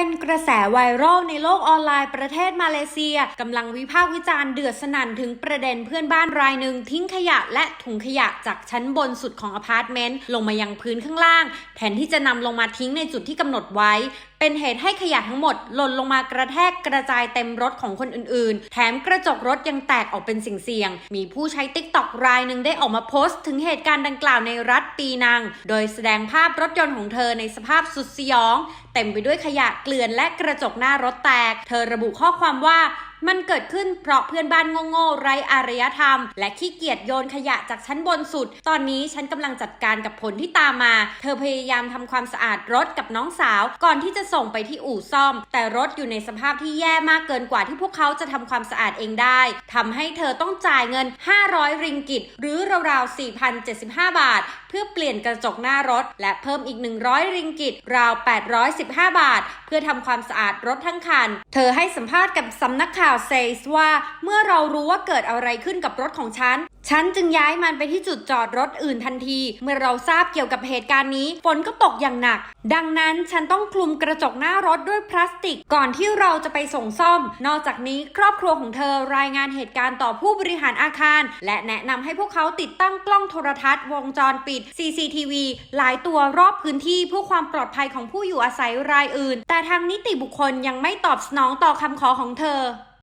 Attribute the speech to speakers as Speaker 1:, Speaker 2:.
Speaker 1: เป็นกระแสไวรัลในโลกออนไลน์ประเทศมาเลเซียกำลังวิพากษ์วิจารณ์เดือดสนั่นถึงประเด็นเพื่อนบ้านรายหนึ่งทิ้งขยะและถุงขยะจากชั้นบนสุดของอพาร์ตเมนต์ลงมายังพื้นข้างล่าง แทนที่จะนำลงมาทิ้งในจุดที่กำหนดไว้ เป็นเหตุให้ขยะทั้งหมดหล่นลงมากระแทกกระจายเต็มรถของคนอื่นๆ แถมกระจกรถยังแตกออกเป็นสิ่งเสี่ยง มีผู้ใช้ติ๊กต็อกรายหนึ่งได้ออกมาโพสต์ ถึงเหตุการณ์ดังกล่าวในรัฐปีนัง โดยแสดงภาพรถยนต์ของเธอในสภาพสุดสยอง เต็มไปด้วยขยะเกลื่อนและกระจกหน้ารถแตก เธอระบุข้อความว่า มันเกิดขึ้นเพราะเพื่อนบ้านโง่ๆไร้อารยธรรม และขี้เกียจโยนขยะจากชั้นบนสุด ตอนนี้ฉันกำลังจัดการกับผลที่ตามมา เธอพยายามทำความสะอาดรถกับน้องสาว ก่อนที่จะส่งไปที่อู่ซ่อม แต่รถอยู่ในสภาพที่แย่มากเกินกว่าที่พวกเขาจะทำความสะอาดเองได้ทำให้เธอต้องจ่ายเงิน 500 ริงกิต หรือราวๆ4,075 บาท เพื่อเปลี่ยนกระจกหน้ารถ และเพิ่มอีก 100 ริงกิต ราว 815 บาท เพื่อทำความสะอาดรถทั้งคัน เธอให้สัมภาษณ์กับสำนักข่าวเซสว่าเมื่อเรารู้ว่าเกิดอะไรขึ้นกับรถของฉัน ฉันจึงย้ายมันไปที่จุดจอดรถอื่นทันที เมื่อเราทราบเกี่ยวกับเหตุการณ์นี้ ฝนก็ตกอย่างหนัก ดังนั้นฉันต้องคลุมกระจกหน้ารถด้วยพลาสติก ก่อนที่เราจะไปส่งซ่อม นอกจากนี้ครอบครัวของเธอรายงานเหตุการณ์ต่อผู้บริหารอาคาร และแนะนำให้พวกเขาติดตั้งกล้องโทรทัศน์ วงจรปิด CCTV หลายตัวรอบพื้นที่เพื่อความปลอดภัยของผู้อยู่อาศัยรายอื่น แต่ทางนิติบุคคลยังไม่ตอบสนองต่อคำขอของเธอ